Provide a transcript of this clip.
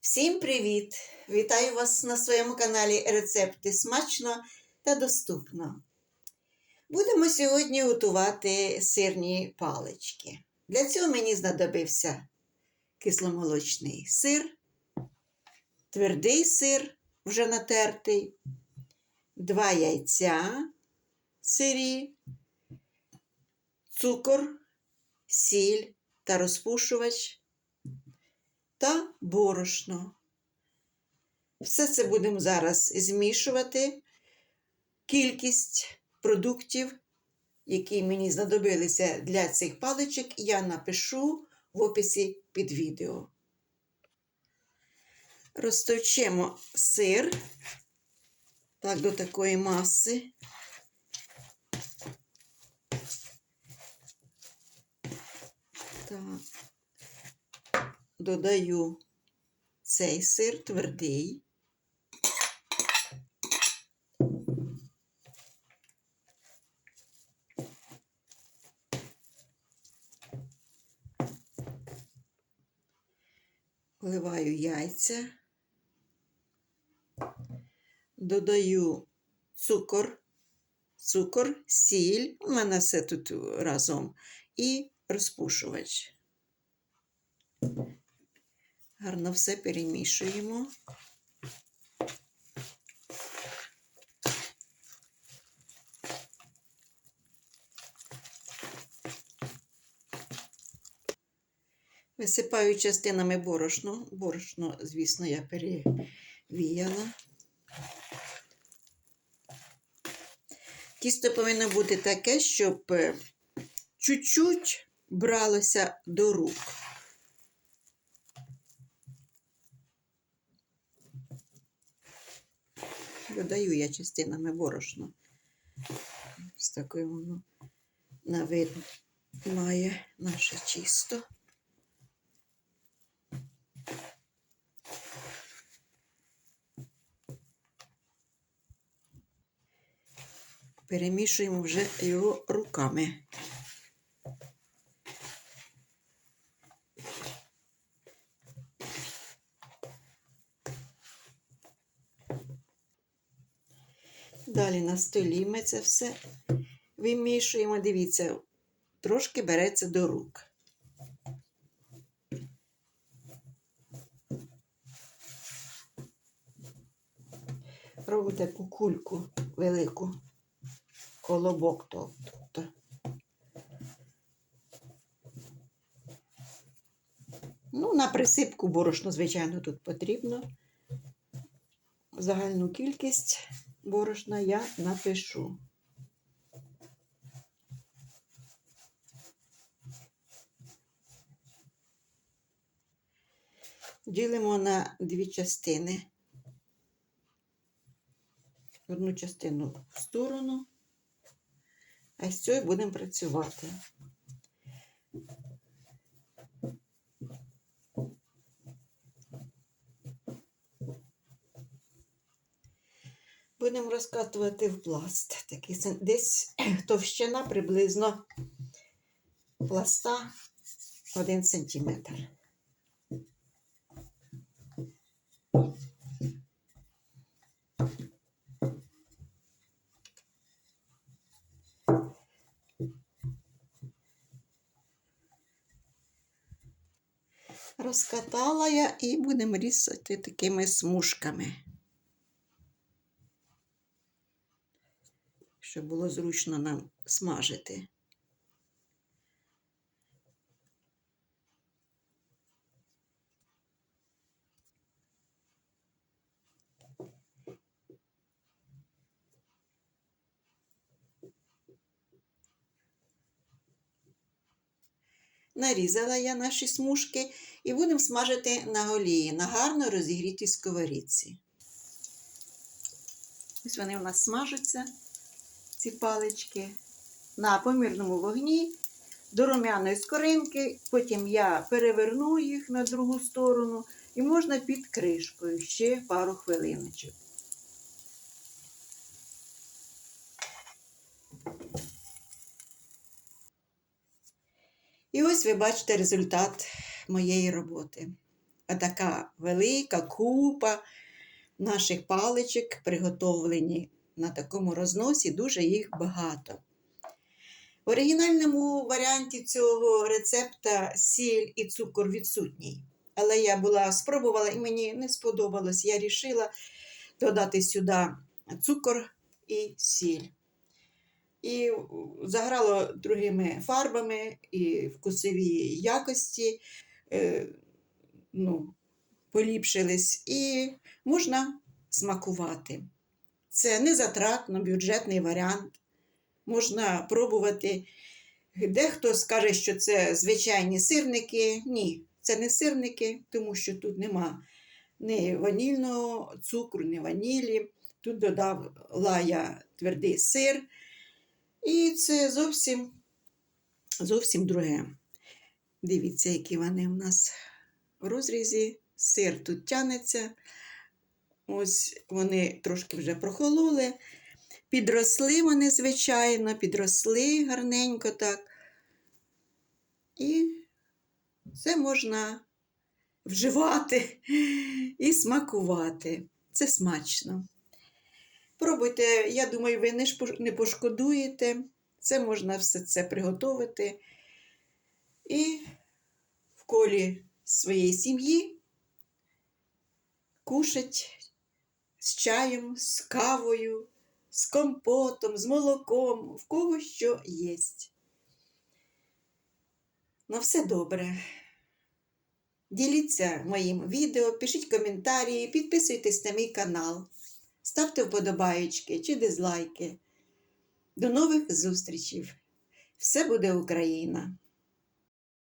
Всім привіт! Вітаю вас на своєму каналі Рецепти смачно та доступно. Будемо сьогодні готувати сирні палички. Для цього мені знадобився кисломолочний сир, твердий сир, вже натертий, два яйця сирі, цукор, сіль та розпушувач та борошно. Все це будемо зараз змішувати. Кількість продуктів, які мені знадобилися для цих паличок, я напишу в описі під відео. Розтовчемо сир так, до такої маси. Так додаю цей сир твердий. Вливаю яйця, додаю цукор, цукор, сіль, у мене все тут разом, і розпушувач. Гарно все перемішуємо. Висипаю частинами борошно. Борошно, звісно, я перевіяла. Тісто повинно бути таке, щоб е, чуть-чуть бралося до рук. Додаю я частинами борошно. Ось таке воно на вид має наше чисто. Перемішуємо вже його руками. Далі на столі ми це все вимішуємо. Дивіться, трошки береться до рук. Робимо таку кульку велику, колобок тобто. Ну, на присипку борошно, звичайно, тут потрібно. Загальну кількість борошна я напишу. Ділимо на дві частини. Одну частину в сторону, а з цією будемо працювати. Будемо розкатувати в пласт. Такий десь товщина приблизно пласта 1 сантиметр. Розкатала я і будемо різати такими смужками. Щоб було зручно нам смажити. Нарізала я наші смужки і будемо смажити на голії на гарно розігрітій сковорідці. Ось вони у нас смажаться ці палички на помірному вогні до рум'яної скоринки, потім я переверну їх на другу сторону і можна під кришкою ще пару хвилиночок. І ось ви бачите результат моєї роботи. а така велика купа наших паличок приготовлені на такому розносі, дуже їх багато. В оригінальному варіанті цього рецепта сіль і цукор відсутній. Але я була спробувала і мені не сподобалось. Я вирішила додати сюди цукор і сіль. І заграло другими фарбами і вкусові якості е, ну, поліпшились, і можна смакувати. Це не затратно, бюджетний варіант. Можна пробувати. Дехто скаже, що це звичайні сирники. Ні, це не сирники, тому що тут нема ні ванільного цукру, ні ванілі. Тут додала я твердий сир. І це зовсім, зовсім друге. Дивіться, які вони в нас в розрізі. Сир тут тянеться. Ось вони трошки вже прохололи. Підросли вони, звичайно, підросли гарненько так. І це можна вживати і смакувати. Це смачно. Пробуйте, я думаю, ви не пошкодуєте. Це можна все це приготувати. І в колі своєї сім'ї кушать з чаєм, з кавою, з компотом, з молоком, в кого що є. На все добре. Діліться моїм відео, пишіть коментарі, підписуйтесь на мій канал, ставте вподобаєчки чи дизлайки. До нових зустрічей! Все буде Україна!